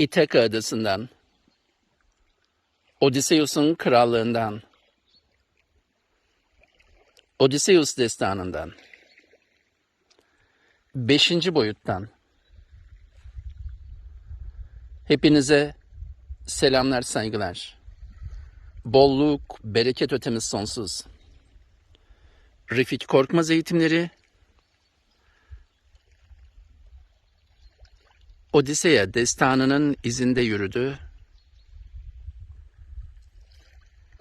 İtaka adasından, Odysseus'un krallığından, Odysseus destanından, beşinci boyuttan, hepinize selamlar, saygılar. Bolluk, bereket ötemiz sonsuz. Refik Korkmaz eğitimleri, Odiseya destanının izinde yürüdü.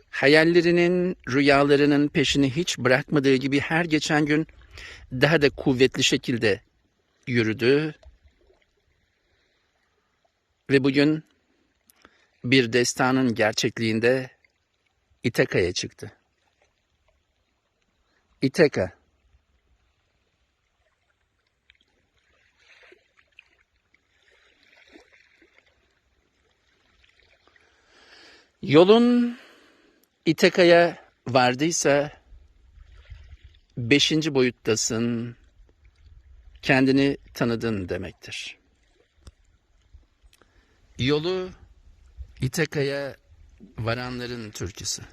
Hayallerinin, rüyalarının peşini hiç bırakmadığı gibi her geçen gün daha da kuvvetli şekilde yürüdü. Ve bugün bir destanın gerçekliğinde İtaka'ya çıktı. İtaka. Yolun İtaka'ya vardıysa beşinci boyuttasın, kendini tanıdın demektir. Yolu İtaka'ya varanların türküsü.